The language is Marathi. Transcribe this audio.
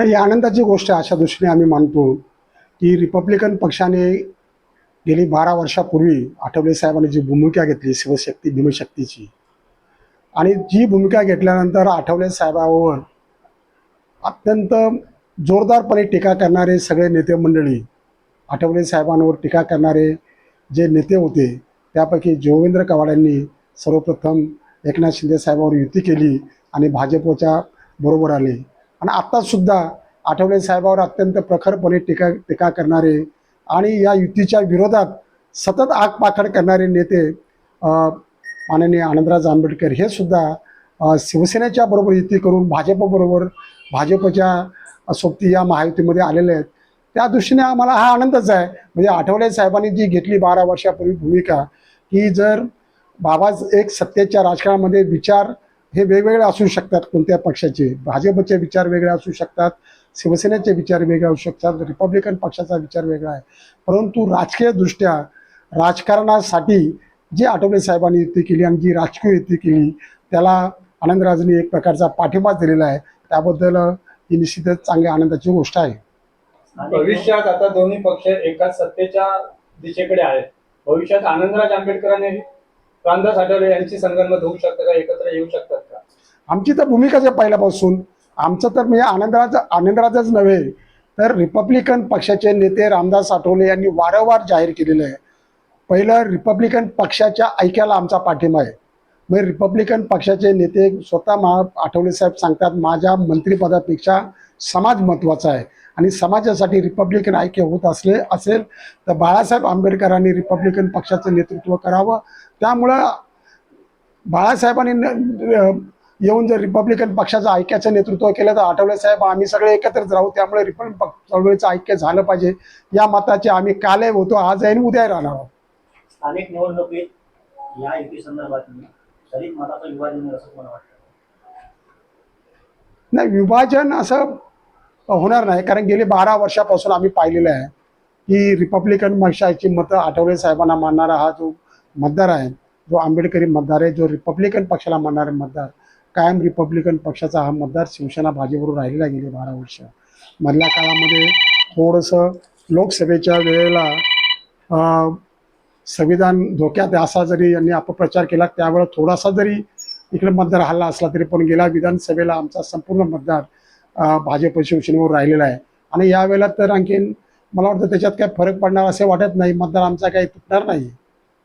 तर ही आनंदाची गोष्ट आहे अशा दृष्टीने आम्ही मानतो की रिपब्लिकन पक्षाने गेली बारा वर्षापूर्वी आठवले साहेबांनी जी भूमिका घेतली शिवशक्ती भीमशक्तीची आणि जी भूमिका घेतल्यानंतर आठवले साहेबावर अत्यंत जोरदारपणे टीका करणारे सगळे नेते मंडळी आठवले साहेबांवर टीका करणारे जे नेते होते त्यापैकी जोगेंद्र कवाड यांनी सर्वप्रथम एकनाथ शिंदे साहेबांवर युती केली आणि भाजपच्या बरोबर आले. आणि आत्तासुद्धा आठवले साहेबावर अत्यंत प्रखरपणे टीका टीका करणारे आणि या युतीच्या विरोधात सतत आगपाखड करणारे नेते माननीय आनंदराज आंबेडकर हे सुद्धा शिवसेनेच्या बरोबर युती करून भाजपबरोबर भाजपच्या सोबती या महायुतीमध्ये आलेले आहेत. त्या दृष्टीने आम्हाला हा आनंदच आहे. म्हणजे आठवले साहेबांनी जी घेतली बारा वर्षापूर्वी भूमिका की जर बाबा एक सत्तेच्या राजकारणामध्ये विचार हे वेगवेगळे असू शकतात कोणत्या पक्षाचे. भाजपचे विचार वेगळे असू शकतात शिवसेनेचे विचार वेगळे असू शकतात रिपब्लिकन पक्षाचा विचार वेगळा आहे. परंतु राजकीयदृष्ट्या राजकारणासाठी जी आठवले साहेबांनी युती केली आणि जी राजकीय युती केली त्याला आनंदराजांनी एक प्रकारचा पाठिंबा दिलेला आहे. त्याबद्दल ही निश्चितच चांगल्या आनंदाची गोष्ट आहे. भविष्यात आता दोन्ही पक्ष एकाच सत्तेच्या दिशेकडे आहेत. भविष्यात आनंदराज आंबेडकर आणि रामदास आठवले यांची संगणमत होऊ शकतं का एकत्र येऊ शकतात आमची तर भूमिकाच आहे पहिल्यापासून. आमचं तर म्हणजे आनंदराज आनंदराजच नव्हे तर रिपब्लिकन पक्षाचे नेते रामदास आठवले यांनी वारंवार जाहीर केलेलं आहे. पहिलं रिपब्लिकन पक्षाच्या ऐक्याला आमचा पाठिंबा आहे. म्हणजे रिपब्लिकन पक्षाचे नेते स्वतः मा आठवले साहेब सांगतात माझ्या मंत्रिपदापेक्षा समाज महत्त्वाचा आहे आणि समाजासाठी रिपब्लिकन ऐक्य होत असले असेल तर बाळासाहेब आंबेडकरांनी रिपब्लिकन पक्षाचं नेतृत्व करावं. त्यामुळं बाळासाहेबांनी येऊन जर रिपब्लिकन पक्षाचं ऐक्याचं नेतृत्व केलं तर आठवले साहेब आम्ही सगळे एकत्रच राहू. त्यामुळे रिपब्लिकन पक्ष चळवळीचं ऐक्य झालं पाहिजे. या मताचे आम्ही कालही होतो. आज आहे आणि उद्याही राहणार आहोत. स्थानिक निवडणुकीत या युती संदर्भात दलित मताचं विभाजन असं मला वाटतं? नाही विभाजन असं होणार नाही. कारण गेली बारा वर्षापासून आम्ही पाहिलेलं आहे की रिपब्लिकन पक्षाची मतं आठवले साहेबांना मानणारा हा जो मतदार आहे जो आंबेडकरी मतदार आहे जो रिपब्लिकन पक्षाला मानणारे मतदार कायम रिपब्लिकन पक्षाचा हा मतदार शिवसेना भाजपबरोबर राहिलेला गेले बारा वर्ष. मधल्या काळामध्ये थोडंसं लोकसभेच्या वेळेला संविधान धोक्यात असा जरी यांनी अपप्रचार केला त्यावेळेला थोडासा जरी इकडे मतदार हल्ला असला तरी पण गेल्या विधानसभेला आमचा संपूर्ण मतदार भाजप शिवसेनेवर राहिलेला आहे. आणि यावेळेला तर आणखीन मला वाटतं त्याच्यात काय फरक पडणार असे वाटत नाही. मतदार आमचा काही तुटणार नाही.